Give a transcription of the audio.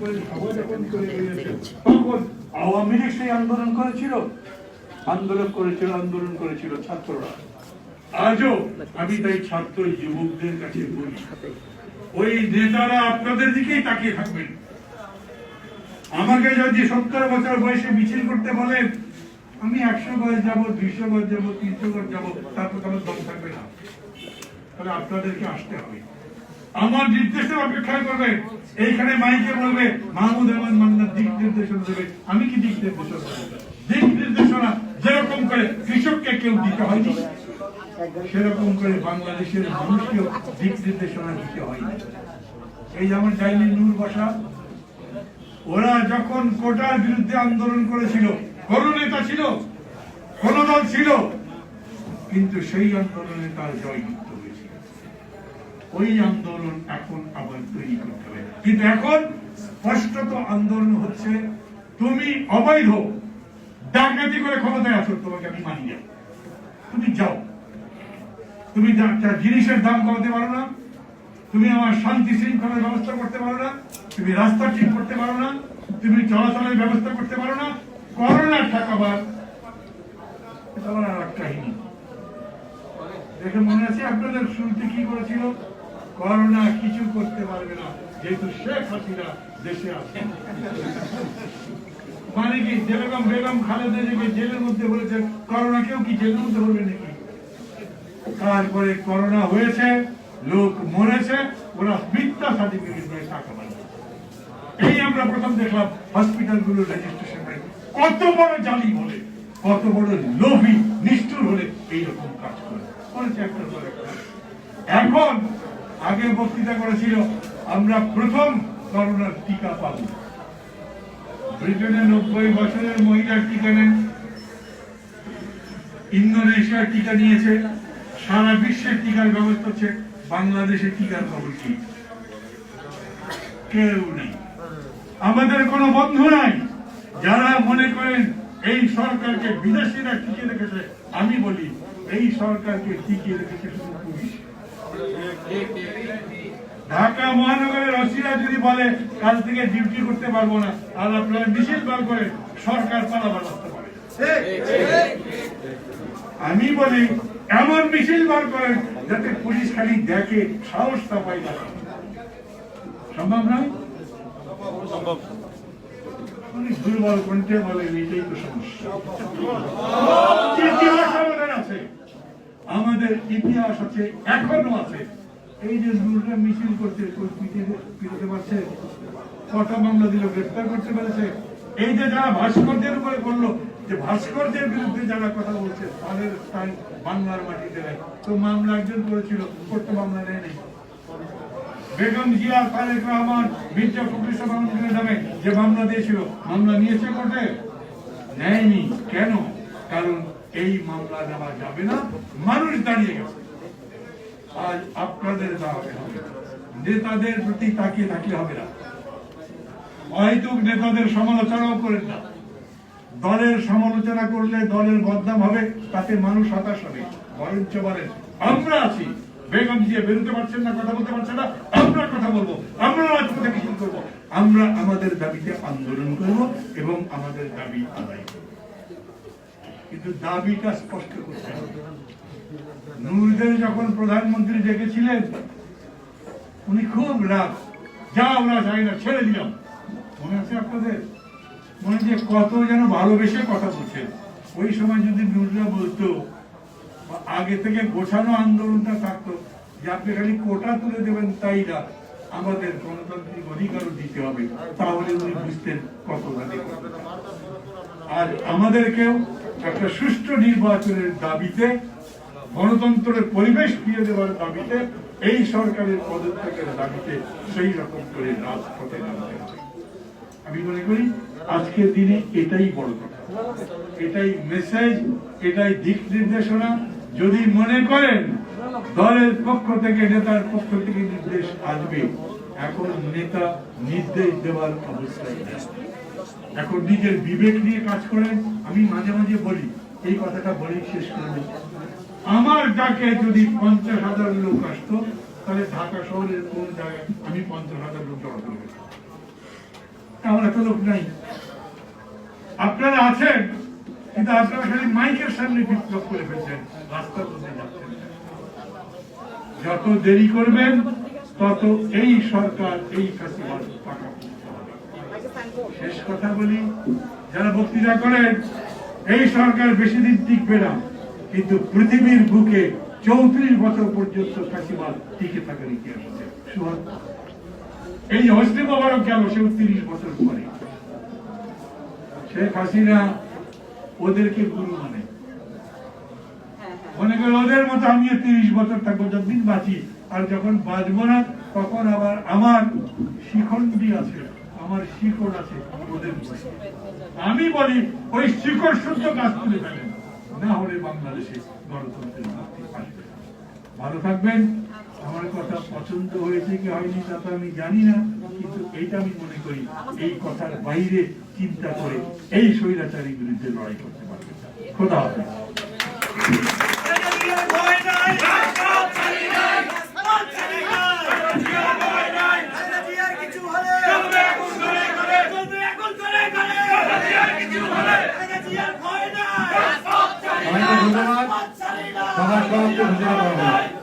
করে করে আওয়ামী লীগ সেই আন্দোলন করেছিল। আন্দোলন করেছিল আন্দোলন করেছিল ছাত্ররা। আজও আমি তাই ছাত্র যুবকদের কাছে বলি, ওই নেতারা আপনাদের দিকেই তাকিয়ে থাকবেন। আমাকে যদি সত্তর বছর বয়সে মিছিল করতে বলেন আমি একশো গজ যাব, দুইশো গজ যাব, তিনশো গজ যাব তারপর আমার দম থাকবে না। তাহলে আপনাদেরকে আসতে হবে। আমার নির্দেশের অপেক্ষা করবে। এইখানে মাইকে বলবে, মাহমুদ আহমদ মান্না দিক নির্দেশনা দেবে। আমি কি দিক নির্দেশনা দিক নির্দেশনা যেরকম করে কৃষককে কেউ দিতে হয়নি, সেরকম করে বাংলাদেশের মানুষকেও দিক নির্দেশনা দিতে হয় এই যেমন যাইনি নূর বসা, ওরা যখন কোটার বিরুদ্ধে আন্দোলন করেছিল, কোন নেতা ছিল, কোন দল ছিল, কিন্তু সেই আন্দোলনে তার হয়েছিল ওই আন্দোলন এখন আবার তৈরি করতে হবে। কিন্তু এখন স্পষ্টত আন্দোলন হচ্ছে, তুমি অবৈধ, ডাকাতি করে ক্ষমতায় আছো, তোমাকে আমি মানি না। তুমি যাও। তুমি জিনিসের দাম কমাতে পারো না। তুমি আমার শান্তি শৃঙ্খলার ব্যবস্থা করতে পারো না। তুমি রাস্তা ঠিক করতে পারো না। তুমি চলাচলের ব্যবস্থা করতে পারো না। করোনা ঠেকাবার এটা দেখে মনে আছে আপনাদের শুরুতে কি করেছিল করোনা কিছু করতে পারবে না, যেহেতু শেখ হাসিনা দেশে আছে। মানে কি যেরকম বেগম খালেদা জিকে জেলের মধ্যে বলেছে করোনা কেউ কি জেলের মধ্যে বলবে নাকি? তারপরে করোনা হয়েছে, লোক মরেছে, ওরা মিথ্যা সার্টিফিকেট দিয়ে টাকা পায় এই আমরা প্রথম দেখলাম হসপিটালগুলো রেজিস্ট্রেশন কত বড় জালি বলে, কত বড় লোভী, নিষ্ঠুর হলে এইরকম কাজ করে। করেছে একটা। এখন আগে বক্তৃতা করেছিল, আমরা প্রথম করোনার টিকা পাবো। ব্রিটেনে নব্বই বছরের মহিলার টিকা নেন। ইন্দোনেশিয়ার টিকা নিয়েছে। সারা বিশ্বের টিকার ব্যবস্থা হচ্ছে বাংলাদেশের টিকার খবর কি? কেউ নেই। আমাদের কোনো বন্ধু নাই। যারা মনে করেন এই সরকারকে বিদেশিরা টিকে রেখেছে, আমি বলি, এই সরকারকে টিকিয়ে রেখেছে শুধু পুলিশ। ঢাকা মহানগরের অসিরা যদি বলে কাল থেকে ডিউটি করতে পারব না আর আপনারা মিছিল বার করে সরকার পালাবার রাস্তা পাবে আমি বলি এমন মিছিল বার করেন যাতে পুলিশ খালি দেখে সাহসটা পাই না সম্ভব নয়? অনেক দুর্বল কণ্ঠে বলে এটাই তো সমস্যা। আমাদের ইতিহাস আছে এখনও আছে। এই যে দুর্গা মিছিল পিটিয়ে- পিটাতে পারছে, কটা মামলা দিল গ্রেফতার করতে পেরেছে। এই যে যারা ভাস্করদের উপরে করল যে ভাস্করদের বিরুদ্ধে যারা কথা বলছে, তাদের স্থান বাংলার মাটিতে নেই। তো মামলা একজন করেছিল করতে মামলা নেয় নেই বেগম জিয়া তারেক রহমান, মির্জা ফখরুল ইসলাম নামে যে মামলা দিয়েছিল, মামলা নিয়েছে কোর্টে? নেয়নি। কেন? কারণ এই মামলা নেওয়া যাবে না, মানুষ দাঁড়িয়ে গেছে। আজ আপনাদের দাঁড়াতে হবে নেতাদের প্রতি তাকিয়ে থাকলে হবে না। অহেতুক নেতাদের সমালোচনাও করেন না। দলের সমালোচনা করলে দলের বদনাম হবে, তাতে মানুষ হতাশ হবে। বরঞ্চ বলেন, আমরা আছি। বেগম জিয়া বেরোতে পারছেন না, কথা বলতে পারছেন না, আমরা কথা বলব, আমরা রাজপথে মিছিল করব। আমরা আমাদের দাবিতে আন্দোলন করব এবং আমাদের দাবি আদায় করব। কিন্তু দাবিটা স্পষ্ট করতে হবে নূরদের যখন প্রধানমন্ত্রী ডেকেছিলেন, উনি খুব রাগ, যা আমরা যাই না, ছেড়ে দিলাম। মনে আছে আপনাদের? মনে যে কত যেন ভালোবেসে কথা বলছেন। ওই সময় যদি নুররা বলতো আগে থেকে গোছানো আন্দোলনটা থাকতো, যে আপনি খালি কোটা তুলে দেবেন, তাই না? আমাদের গণতান্ত্রিক অধিকারও দিতে হবে। তাহলে উনি বুঝতেন কত আর আমাদেরকেও একটা সুষ্ঠু নির্বাচনের দাবিতে, গণতন্ত্রের পরিবেশ ফিরে দেওয়ার দাবিতে, এই সরকারের পদত্যাগের দাবিতে সেই রকম করে রাজপথে নামতে আমি মনে করি, আজকের দিনে এটাই বড় কথা। এটাই মেসেজ এটাই দিক নির্দেশনা। যদি মনে করেন, দলের পক্ষ থেকে, নেতার পক্ষ থেকে নির্দেশ আসবে। এখন নেতা নির্দেশ দেওয়ার অবস্থায় এখন নিজের বিবেক নিয়ে কাজ করেন, আমি মাঝে মাঝে বলি, এই কথাটা বলেই শেষ করে আমার ডাকে যদি পঞ্চাশ হাজার লোক আসতো, তাহলে ঢাকা শহরের কোন জায়গায় আমি পঞ্চাশ হাজার লোক জড়ো করে আমার এত লোক নাই। আপনারা আছেন, কিন্তু আপনারা খালি মাইকের সামনে বিপ্লব করে ফেলছেন মধ্যে যত দেরি করবেন তত এই সরকার এই পাকা শেষ কথা বলি, যারা বক্তৃতা করেন, এই সরকার বেশি দিন টিকবে না, কিন্তু পৃথিবীর বুকে চৌত্রিশ বছর পর্যন্ত ফেস্টিভাল টিকে থাকার ইতিহাস আছে। এই হসনি মোবারক গেল সে তিরিশ বছর পরে। শেখ হাসিনা ওদেরকে গুরু মানে। করি ওদের মতো আমি তিরিশ বছর থাকব, যতদিন বাঁচি। আর যখন বাঁচবো না, তখন আবার আমার শিখণ্ডি আছে, আমার শিকড় আছে ওদের আমি বলি, ওই শিকড় শুদ্ধ কাজ তুলে ফেলেন। না হলে বাংলাদেশে গণতন্ত্রের ভালো থাকবেন। আমার কথা পছন্দ হয়েছে কি হয়নি তা তো আমি জানি না, কিন্তু এইটা আমি মনে করি, এই কথার বাইরে চিন্তা করে এই স্বৈরাচারীর বিরুদ্ধে লড়াই করতে পারবে খোদা সবাইকে ধন্যবাদ। সবার সবাইকে হলো